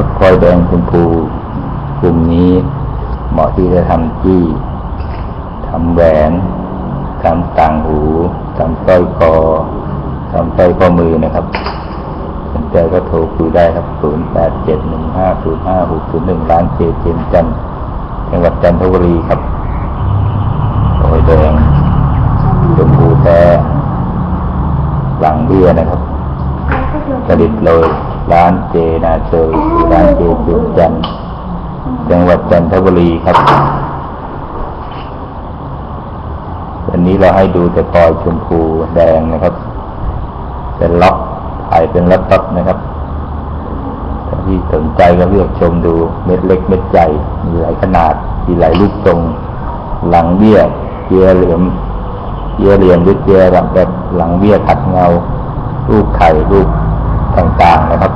ก็คอยแดงชมพูกลุ่มนี้เหมาะที่จะทำจี้ทำแหวนทำต่างหูทำสร้อยคอทำสร้อยข้อมือนะครับสนใจก็โทรคุยได้ครับ 0 8 7 1 5 0 5 6 0 1 ร้านเจเจนจันทร์จังหวัดจันทบุรีครับโอยแดงชมพูแท้หลังเบี้ยนะครับผลิตโดยร้านเจนาเซยหรือ ร้านเจเจนจันจังหวัดจันทบุรีครับ วันนี้เราให้ดูแต่ปอยชมพูแดงนะครับ เป็นล็อกถ่ายเป็นล็อตนะครับถ้าที่สนใจก็เลือกชมดูเม็ดเล็กเม็ดใหญ่มีหลายขนาด มีหลายรูปทรง หลังเบี้ยเยียเหลี่ยมเยียเหลี่ยมหรือเยียแบบหลังเบี้ยขัดเงา รูปไข่รูปต่างๆนะครับ